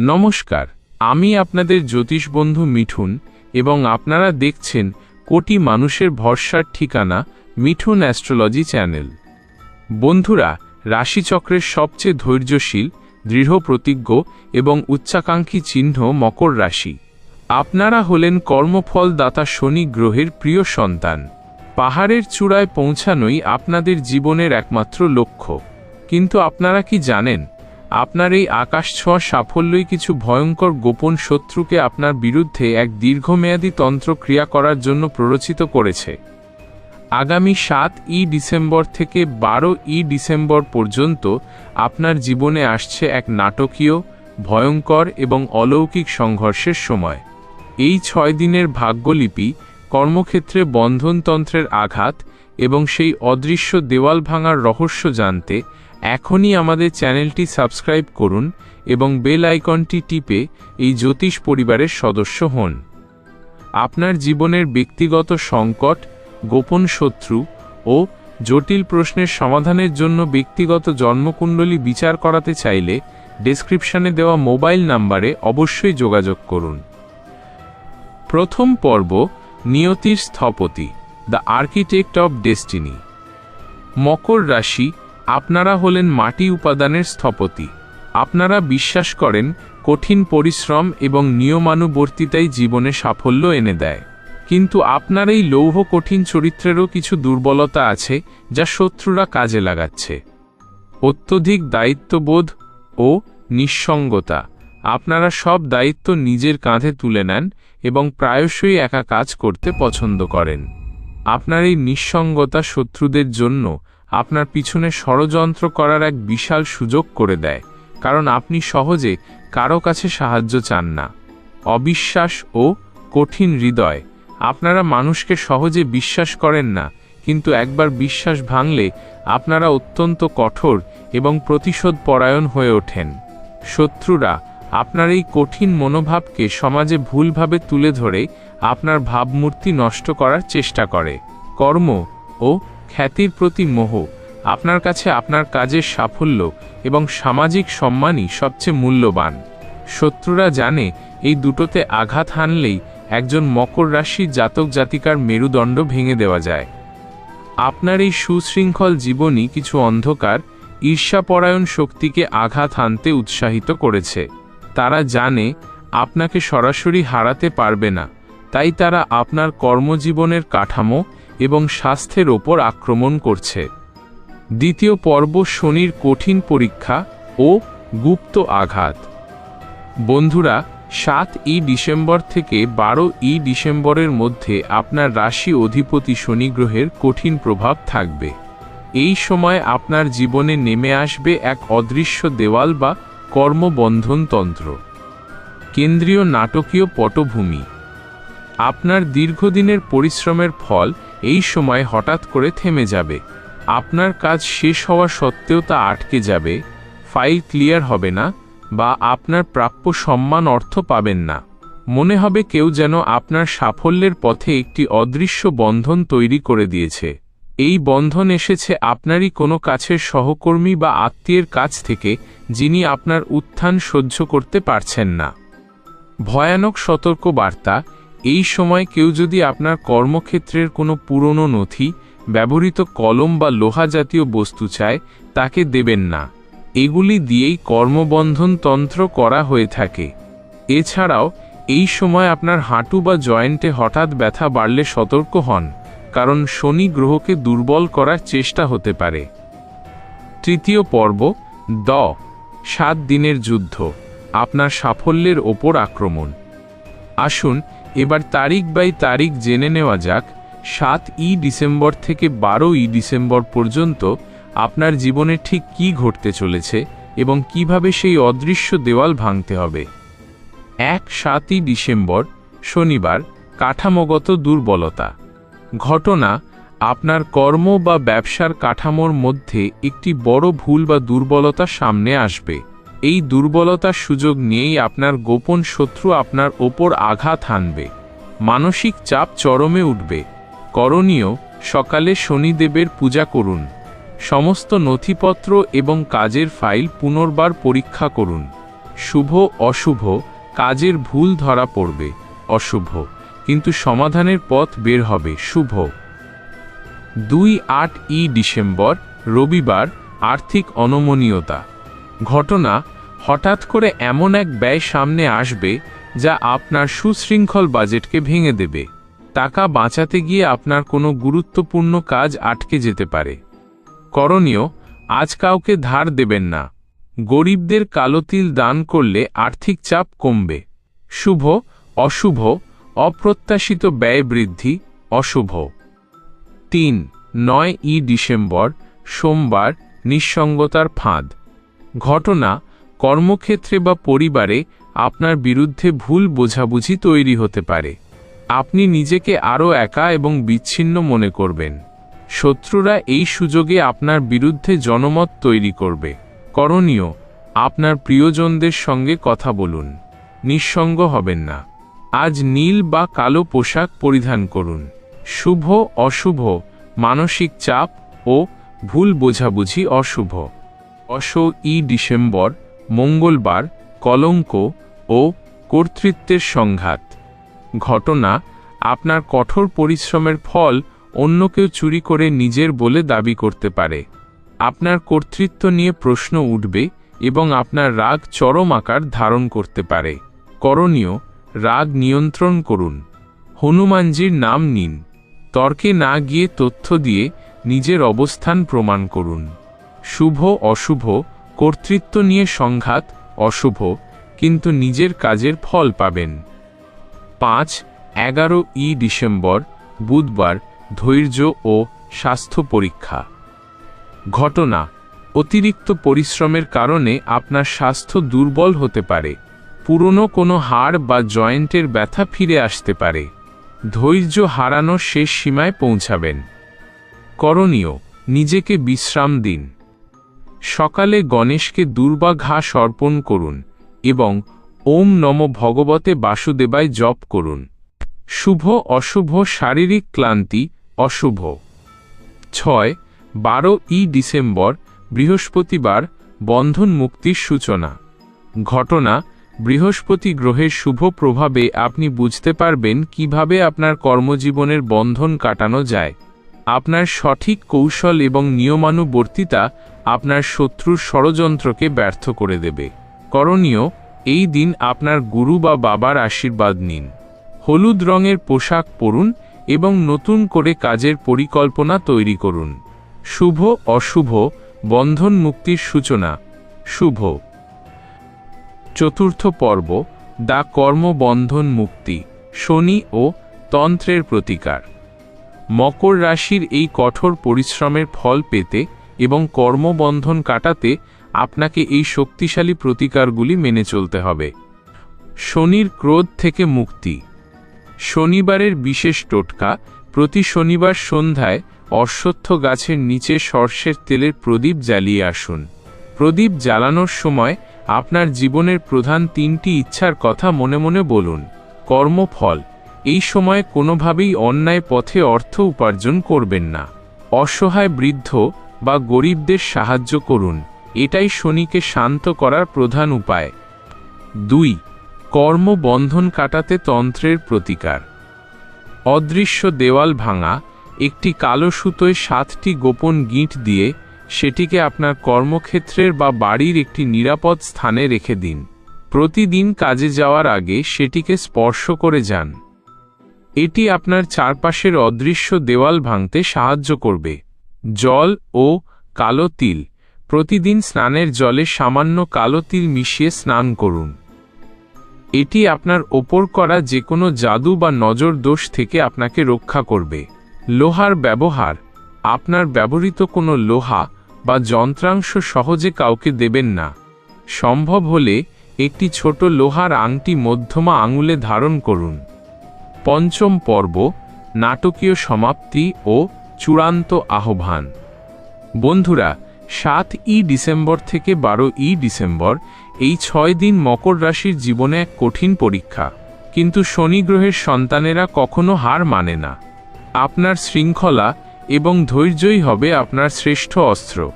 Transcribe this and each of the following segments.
নমস্কার, আমি আপনাদের জ্যোতিষ বন্ধু মিঠুন এবং আপনারা দেখছেন কোটি মানুষের ভরসার ঠিকানা মিঠুন অ্যাস্ট্রোলজি চ্যানেল। বন্ধুরা, রাশিচক্রের সবচেয়ে ধৈর্যশীল, দৃঢ় প্রতিজ্ঞ এবং উচ্চাকাঙ্ক্ষী চিহ্ন মকর রাশি। আপনারা হলেন কর্মফল দাতা শনি গ্রহের প্রিয় সন্তান। পাহাড়ের চূড়ায় পৌঁছানোই আপনাদের জীবনের একমাত্র লক্ষ্য। কিন্তু আপনারা কি জানেন? আপনার এই আকাশ ছোঁয়া সাফল্যই কিছু ভয়ঙ্কর গোপন শত্রুকে আপনার বিরুদ্ধে এক দীর্ঘমেয়াদী তন্ত্র ক্রিয়া করার জন্য প্ররোচিত করেছে। আগামী সাত ই ডিসেম্বর থেকে বারো ই ডিসেম্বর পর্যন্ত আপনার জীবনে আসছে এক নাটকীয়, ভয়ঙ্কর এবং অলৌকিক সংঘর্ষের সময়। এই ছয় দিনের ভাগ্যলিপি কর্মক্ষেত্রে বন্ধনতন্ত্রের আঘাত এবং সেই অদৃশ্য দেওয়াল ভাঙার রহস্য জানতে এখনই আমাদের চ্যানেলটি সাবস্ক্রাইব করুন এবং বেল আইকনটি টিপে এই জ্যোতিষ পরিবারের সদস্য হন। আপনার জীবনের ব্যক্তিগত সংকট, গোপন শত্রু ও জটিল প্রশ্নের সমাধানের জন্য ব্যক্তিগত জন্মকুণ্ডলী বিচার করাতে চাইলে ডেসক্রিপশনে দেওয়া মোবাইল নাম্বারে অবশ্যই যোগাযোগ করুন। প্রথম পর্ব, নিয়তির স্থপতি, দ্য আর্কিটেক্ট অব ডেস্টিনি। মকর রাশি আপনারা হলেন মাটি উপাদানের স্থপতি। আপনারা বিশ্বাস করেন, কঠিন পরিশ্রম এবং নিয়মানুবর্তিতাই জীবনে সাফল্য এনে দেয়। কিন্তু আপনার এই লৌহ কঠিন চরিত্রেরও কিছু দুর্বলতা আছে, যা শত্রুরা কাজে লাগাচ্ছে। অত্যধিক দায়িত্ববোধ ও নিঃসঙ্গতা। আপনারা সব দায়িত্ব নিজের কাঁধে তুলে নেন এবং প্রায়শই একা কাজ করতে পছন্দ করেন। আপনার এই নিঃসঙ্গতা শত্রুদের জন্য আপনার পিছনে ষড়যন্ত্র করার এক বিশাল সুযোগ করে দেয়, কারণ আপনি সহজে কারও কাছে সাহায্য চান না। অবিশ্বাস ও কঠিন হৃদয়, আপনারা মানুষকে সহজে বিশ্বাস করেন না, কিন্তু একবার বিশ্বাস ভাঙলে আপনারা অত্যন্ত কঠোর এবং প্রতিশোধ পরায়ণ হয়ে ওঠেন। শত্রুরা আপনার এই কঠিন মনোভাবকে সমাজে ভুলভাবে তুলে ধরে আপনার ভাবমূর্তি নষ্ট করার চেষ্টা করে। কর্ম ও খ্যাতির প্রতি মোহ, আপনার কাছে আপনার কাজের সাফল্য এবং সামাজিক সম্মানই সবচেয়ে মূল্যবান। শত্রুরা জানে এই দুটোতে আঘাত হানলেই একজন মকর রাশি জাতক জাতিকার মেরুদণ্ড ভেঙে দেওয়া যায়। আপনার এই সুশৃঙ্খল জীবনই কিছু অন্ধকার, ঈর্ষাপরায়ণ শক্তিকে আঘাত হানতে উৎসাহিত করেছে। তারা জানে আপনাকে সরাসরি হারাতে পারবে না, তাই তারা আপনার কর্মজীবনের কাঠামো এবং স্বাস্থ্যের ওপর আক্রমণ করছে। দ্বিতীয় পর্ব শনির কঠিন পরীক্ষা ও গুপ্ত আঘাত। বন্ধুরা, সাত ই ডিসেম্বর থেকে বারো ই ডিসেম্বরের মধ্যে আপনার রাশি অধিপতি শনি গ্রহের কঠিন প্রভাব থাকবে। এই সময় আপনার জীবনে নেমে আসবে এক অদৃশ্য দেওয়াল বা কর্মবন্ধনতন্ত্র কেন্দ্রীয় নাটকীয় পটভূমি। আপনার দীর্ঘদিনের পরিশ্রমের ফল এই সময় হঠাৎ করে থেমে যাবে। আপনার কাজ শেষ হওয়া সত্ত্বেও তা আটকে যাবে। ফাইল ক্লিয়ার হবে না বা আপনার প্রাপ্য সম্মান অর্থ পাবেন না। মনে হবে কেউ যেন আপনার সাফল্যের পথে একটি অদৃশ্য বন্ধন তৈরি করে দিয়েছে। এই বন্ধন এসেছে আপনারই কোনো কাছের সহকর্মী বা আত্মীয়ের কাছ থেকে, যিনি আপনার উত্থান সহ্য করতে পারছেন না। ভয়ানক সতর্ক বার্তা এই সময় কেউ যদি আপনার কর্মক্ষেত্রের কোনো পুরনো নথি, ব্যবহৃত কলম বা লোহা জাতীয় বস্তু চায়, তাকে দেবেন না। এগুলি দিয়েই কর্মবন্ধন তন্ত্র করা হয়ে থাকে। এছাড়াও, এই সময় আপনার হাঁটু বা জয়েন্টে হঠাৎ ব্যথা বাড়লে সতর্ক হন, কারণ শনি গ্রহকে দুর্বল করার চেষ্টা হতে পারে। তৃতীয় পর্ব, দ, সাত দিনের যুদ্ধ, আপনার সাফল্যের ওপর আক্রমণ। আসুন এবার তারিখ বাই তারিখ জেনে নেওয়া যাক, সাত ই ডিসেম্বর থেকে বারো ই ডিসেম্বর পর্যন্ত আপনার জীবনে ঠিক কি ঘটতে চলেছে এবং কীভাবে সেই অদৃশ্য দেওয়াল ভাঙতে হবে। এক সাতই ডিসেম্বর, শনিবার, কাঠামোগত দুর্বলতা। ঘটনা, আপনার কর্ম বা ব্যবসার কাঠামোর মধ্যে একটি বড় ভুল বা দুর্বলতা সামনে আসবে। এই দুর্বলতার সুযোগ নিয়েই আপনার গোপন শত্রু আপনার ওপর আঘাত হানবে। মানসিক চাপ চরমে উঠবে। করণীয়, সকালে শনিদেবের পূজা করুন। সমস্ত নথিপত্র এবং কাজের ফাইল পুনর্বার পরীক্ষা করুন। শুভ, অশুভ, কাজের ভুল ধরা পড়বে। অশুভ, কিন্তু সমাধানের পথ বের হবে। শুভ। দুই আট ই ডিসেম্বর, রবিবার, আর্থিক অনমনীয়তা। ঘটনা হঠাৎ করে এমন এক ব্যয় সামনে আসবে যা আপনার সুশৃঙ্খল বাজেটকে ভেঙে দেবে। টাকা বাঁচাতে গিয়ে আপনার কোনো গুরুত্বপূর্ণ কাজ আটকে যেতে পারে। করণীয়, আজ কাউকে ধার দেবেন না। গরিবদের কালো তিল দান করলে আর্থিক চাপ কমবে। শুভ, অশুভ, অপ্রত্যাশিত ব্যয় বৃদ্ধি, অশুভ। তিন, নয় ই ডিসেম্বর, সোমবার, নিঃসঙ্গতার ফাঁদ। ঘটনা কর্মক্ষেত্রে বা পরিবারে আপনার বিরুদ্ধে ভুল বোঝাবুঝি তৈরি হতে পারে। আপনি নিজেকে আরও একা এবং বিচ্ছিন্ন মনে করবেন। শত্রুরা এই সুযোগে আপনার বিরুদ্ধে জনমত তৈরি করবে। করণীয়, আপনার প্রিয়জনদের সঙ্গে কথা বলুন। নিঃসঙ্গ হবেন না। আজ নীল বা কালো পোশাক পরিধান করুন। শুভ, অশুভ, মানসিক চাপ ও ভুল বোঝাবুঝি অশুভ। অশ ই ডিসেম্বর, মঙ্গলবার, কলঙ্ক ও কর্তৃত্বের সংঘাত। ঘটনা, আপনার কঠোর পরিশ্রমের ফল অন্য কেউ চুরি করে নিজের বলে দাবি করতে পারে। আপনার কর্তৃত্ব নিয়ে প্রশ্ন উঠবে এবং আপনার রাগ চরম আকার ধারণ করতে পারে। করণীয়, রাগ নিয়ন্ত্রণ করুন। হনুমানজির নাম নিন। তর্কে না গিয়ে তথ্য দিয়ে নিজের অবস্থান প্রমাণ করুন। শুভ অশুভ, কর্তৃত্ব নিয়ে সংঘাত অশুভ, কিন্তু নিজের কাজের ফল পাবেন। পাঁচ, এগারো ই ডিসেম্বর, বুধবার, ধৈর্য ও স্বাস্থ্য পরীক্ষা। ঘটনা, অতিরিক্ত পরিশ্রমের কারণে আপনার স্বাস্থ্য দুর্বল হতে পারে, পুরনো কোনো হাড় বা জয়েন্টের ব্যথা ফিরে আসতে পারে, ধৈর্য হারানোর শেষ সীমায় পৌঁছাবেন। করণীয়, নিজেকে বিশ্রাম দিন। সকালে গণেশকে দুর্বা ঘাস অর্পণ করুন এবং ওম নম ভগবতে বাসুদেবায় জপ করুন। শুভ, অশুভ, শারীরিক ক্লান্তি, অশুভ। ছয়, বারো ই ডিসেম্বর, বৃহস্পতিবার, বন্ধন মুক্তির সূচনা। ঘটনা, বৃহস্পতি গ্রহের শুভ প্রভাবে আপনি বুঝতে পারবেন কীভাবে আপনার কর্মজীবনের বন্ধন কাটানো যায়। আপনার সঠিক কৌশল এবং নিয়মানুবর্তিতা আপনার শত্রুর ষড়যন্ত্রকে ব্যর্থ করে দেবে। করণীয়, এই দিন আপনার গুরু বা বাবার আশীর্বাদ নিন। হলুদ রঙের পোশাক পরুন এবং নতুন করে কাজের পরিকল্পনা তৈরি করুন। শুভ, অশুভ, বন্ধন মুক্তির সূচনা। শুভ। চতুর্থ পর্ব দা কর্মবন্ধন মুক্তি, শনি ও তন্ত্রের প্রতিকার। মকর রাশির এই কঠোর পরিশ্রমের ফল পেতে এবং কর্মবন্ধন কাটাতে আপনাকে এই শক্তিশালী প্রতিকারগুলি মেনে চলতে হবে। শনির ক্রোধ থেকে মুক্তি। শনিবারের বিশেষ টোটকা, প্রতি শনিবার সন্ধ্যায় অশ্বত্থ গাছের নিচে সর্ষের তেলের প্রদীপ জ্বালিয়ে আসুন। প্রদীপ জ্বালানোর সময় আপনার জীবনের প্রধান তিনটি ইচ্ছার কথা মনে মনে বলুন। কর্মফল। এই সময় কোনোভাবেই অন্যায় পথে অর্থ উপার্জন করবেন না। অসহায় বৃদ্ধ বা গরিবদের সাহায্য করুন, এটাই শনিকে শান্ত করার প্রধান উপায়। দুই কর্মবন্ধন কাটাতে তন্ত্রের প্রতিকার। অদৃশ্য দেওয়াল ভাঙা, একটি কালো সুতোয় সাতটি গোপন গিঁট দিয়ে সেটিকে আপনার কর্মক্ষেত্রের বা বাড়ির একটি নিরাপদ স্থানে রেখে দিন। প্রতিদিন কাজে যাওয়ার আগে সেটিকে স্পর্শ করে যান। এটি আপনার চারপাশের অদৃশ্য দেওয়াল ভাঙতে সাহায্য করবে। জল ও কালো তিল। প্রতিদিন স্নানের জলে সামান্য কালো তিল মিশিয়ে স্নান করুন। এটি আপনার ওপর করা যে কোনো জাদু বা নজর দোষ থেকে আপনাকে রক্ষা করবে। লোহার ব্যবহার। আপনার ব্যবহৃত কোনো লোহা বা যন্ত্রাংশ সহজে কাউকে দেবেন না। সম্ভব হলে একটি ছোট লোহার আংটি মধ্যমা আঙুলে ধারণ করুন। পঞ্চম পর্ব, নাটকীয় সমাপ্তি ও চূড়ান্ত আহ্বান। বন্ধুরা, সাত ই ডিসেম্বর থেকে বারো ই ডিসেম্বর এই ছয় দিন মকর রাশির জীবনে এক কঠিন পরীক্ষা। কিন্তু শনি গ্রহের সন্তানেরা কখনো হার মানে না। আপনার শৃঙ্খলা এবং ধৈর্যই হবে আপনার শ্রেষ্ঠ অস্ত্র।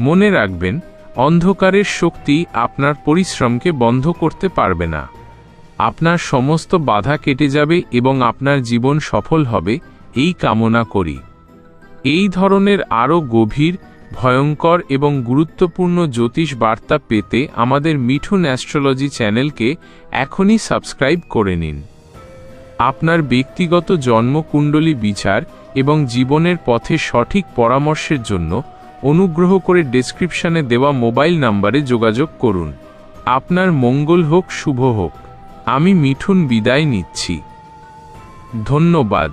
মনে রাখবেন, অন্ধকারের শক্তি আপনার পরিশ্রমকে বন্ধ করতে পারবে না। আপনার সমস্ত বাধা কেটে যাবে এবং আপনার জীবন সফল হবে, এই কামনা করি। এই ধরনের আরও গভীর, ভয়ঙ্কর এবং গুরুত্বপূর্ণ জ্যোতিষ বার্তা পেতে আমাদের মিঠুন অ্যাস্ট্রোলজি চ্যানেলকে এখনই সাবস্ক্রাইব করে নিন। আপনার ব্যক্তিগত জন্মকুণ্ডলী বিচার এবং জীবনের পথে সঠিক পরামর্শের জন্য অনুগ্রহ করে ডেসক্রিপশানে দেওয়া মোবাইল নাম্বারে যোগাযোগ করুন। আপনার মঙ্গল হোক, শুভ হোক। আমি মিঠুন বিদায় নিচ্ছি। ধন্যবাদ।